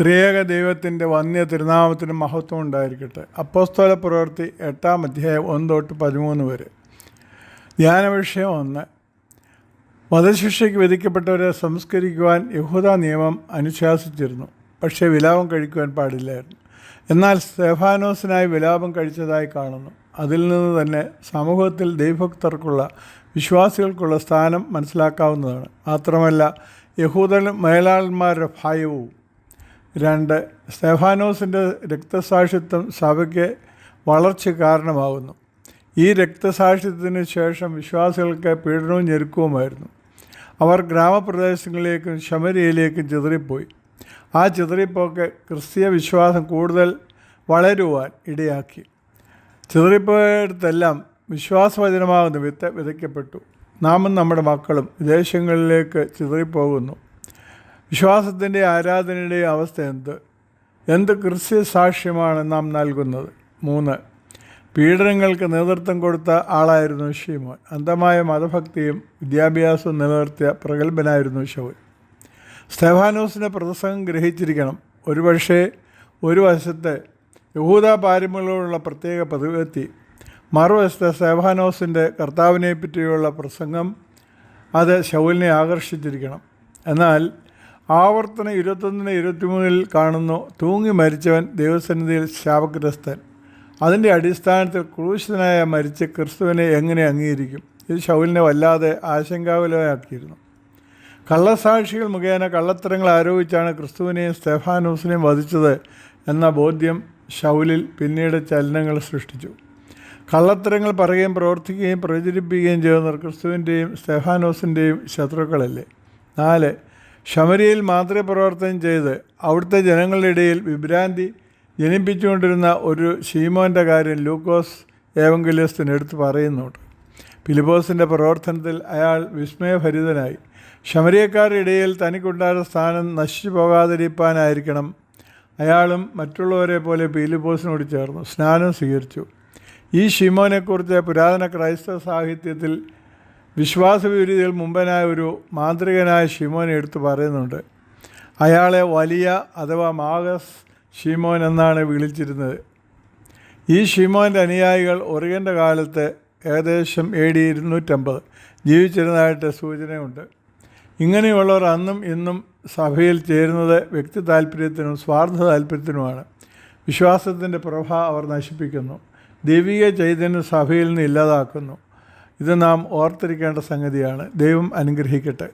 ത്രിയേക ദൈവത്തിന്റെ വന്യ തിരുനാമത്തിന് മഹത്വം ഉണ്ടായിരിക്കട്ടെ. അപ്പോസ്തോല പ്രവൃത്തി എട്ടാം അധ്യായം ഒന്ന് തൊട്ട് പതിമൂന്ന് വരെ. ധ്യാന വിഷയം ഒന്ന്. വധശിക്ഷയ്ക്ക് വിധിക്കപ്പെട്ടവരെ സംസ്കരിക്കുവാൻ യഹൂദ നിയമം അനുശാസിച്ചിരുന്നു. പക്ഷേ വിലാപം കഴിക്കുവാൻ പാടില്ലായിരുന്നു. എന്നാൽ സ്തെഫാനോസിനായി വിലാപം കഴിച്ചതായി കാണുന്നു. അതിൽ നിന്ന് തന്നെ സമൂഹത്തിൽ ദൈവഭക്തർക്കുള്ള വിശ്വാസികൾക്കുള്ള സ്ഥാനം മനസ്സിലാക്കാവുന്നതാണ്. മാത്രമല്ല യഹൂദൻ മേലാളന്മാരുടെ ഭയവും രണ്ട് സ്തെഫാനോസിന്റെ രക്തസാക്ഷിത്വം സഭയ്ക്ക് വളർച്ച കാരണമാകുന്നു ഈ രക്തസാക്ഷിത്വത്തിന് ശേഷം വിശ്വാസികൾക്ക് പീഡനവും ഞെരുക്കവുമായിരുന്നു. അവർ ഗ്രാമപ്രദേശങ്ങളിലേക്കും ശമരിയയിലേക്കും ചിതറിപ്പോയി. ആ ചിതറിപ്പോക്ക് ക്രിസ്തീയ വിശ്വാസം കൂടുതൽ വളരുവാൻ ഇടയാക്കി. ചിതറിപ്പോയടുത്തെല്ലാം വിശ്വാസവചനമാകുന്ന വിത്ത് വിതയ്ക്കപ്പെട്ടു. നാമും നമ്മുടെ മക്കളും വിദേശങ്ങളിലേക്ക് ചിതറിപ്പോകുന്നു. വിശ്വാസത്തിന്റെ ആരാധനയുടെ അവസ്ഥ എന്ത്? എന്ത് ക്രിസ്ത്യ സാക്ഷ്യമാണ് നാം നൽകുന്നത്? മൂന്ന് പീഡനങ്ങൾക്ക് നേതൃത്വം കൊടുത്ത ആളായിരുന്നു ഷീമോൻ അന്ധമായ മതഭക്തിയും വിദ്യാഭ്യാസവും നിലനിർത്തിയ പ്രഗത്ഭനായിരുന്നു ഷൗൽ സ്തെഫാനോസിന്റെ പ്രസംഗം ഗ്രഹിച്ചിരിക്കണം. ഒരുപക്ഷേ ഒരു വശത്ത് യഹൂദ പാരമ്പര്യങ്ങളോടുള്ള പ്രത്യേക പ്രതിപത്തി മറുവശത്ത് സ്തെഫാനോസിന്റെ കർത്താവിനെ പറ്റിയുള്ള പ്രസംഗം അത് ഷൗലിനെ ആകർഷിച്ചിരിക്കണം. എന്നാൽ ആവർത്തനം ഇരുപത്തൊന്നിന് ഇരുപത്തിമൂന്നിൽ കാണുന്നു. തൂങ്ങി മരിച്ചവൻ ദൈവസന്നിധിയിൽ ശാപഗ്രസ്തൻ. അതിന്റെ അടിസ്ഥാനത്തിൽ ക്രൂശിതനായ മരിച്ച ക്രിസ്തുവിനെ എങ്ങനെ അംഗീകരിക്കും? ഇത് ശൗലിനെ വല്ലാതെ ആശങ്കാകുലമാക്കിയിരുന്നു കള്ളസാക്ഷികൾ മുഖേന കള്ളത്തരങ്ങൾ ആരോപിച്ചാണ് ക്രിസ്തുവിനെയും സ്തെഫാനോസിനെയും വധിച്ചത് എന്ന ബോധ്യം ഷൗലിൽ പിന്നീട് ചലനങ്ങൾ സൃഷ്ടിച്ചു. കള്ളത്തരങ്ങൾ പറയുകയും പ്രവർത്തിക്കുകയും പ്രചരിപ്പിക്കുകയും ചെയ്യുന്നവർ ക്രിസ്തുവിന്റെയും സ്തെഫാനോസിന്റെയും ശത്രുക്കളല്ലേ? നാല് ശമരിയിൽ പ്രവർത്തനം ചെയ്ത് അവിടുത്തെ ജനങ്ങളുടെ ഇടയിൽ വിഭ്രാന്തി ജനിപ്പിച്ചുകൊണ്ടിരുന്ന ഒരു ഷീമോന്റെ കാര്യം ലൂക്കോസ് ഏവങ്കിലിയസ്തിന് എടുത്ത് പറയുന്നുണ്ട്. ഫിലിപ്പോസിന്റെ പ്രവർത്തനത്തിൽ അയാൾ വിസ്മയഭരിതനായി. ശമരിയക്കാരുടെ ഇടയിൽ തനിക്കുണ്ടായ സ്ഥാനം നശിച്ചു പോകാതിരിക്കാനായിരിക്കണം അയാളും മറ്റുള്ളവരെ പോലെ ഫിലിപ്പോസിനോട് ചേർന്നു. സ്നാനം സ്വീകരിച്ചു. ഈ ഷിമോനെക്കുറിച്ച് പുരാതന ക്രൈസ്തവ സാഹിത്യത്തിൽ വിശ്വാസവിരുദ്ധയിൽ മുമ്പനായ ഒരു മാന്ത്രികനായ ഷിമോനെ എടുത്തു പറയുന്നുണ്ട്. അയാളെ വലിയ അഥവാ മാഗസ് ഷിമോൻ എന്നാണ് വിളിച്ചിരുന്നത്. ഈ ഷിമോന്റെ അനുയായികൾ ഒറിയന്റെ കാലത്ത് ഏകദേശം എ ഡി ഇരുന്നൂറ്റമ്പത് ജീവിച്ചിരുന്നതായിട്ട് സൂചനയുണ്ട്. ഇങ്ങനെയുള്ളവർ അന്നും ഇന്നും സഭയിൽ ചേരുന്നത് വ്യക്തി താല്പര്യത്തിനും സ്വാർത്ഥ താല്പര്യത്തിനുമാണ്. വിശ്വാസത്തിന്റെ പ്രഭ അവർ നശിപ്പിക്കുന്നു. ദൈവിക ചൈതന്യം സഭയിൽ നിന്ന് ഇല്ലാതാക്കുന്നു. ഇത് നാം ഓർത്തിരിക്കേണ്ട സംഗതിയാണ്. ദൈവം അനുഗ്രഹിക്കട്ടെ.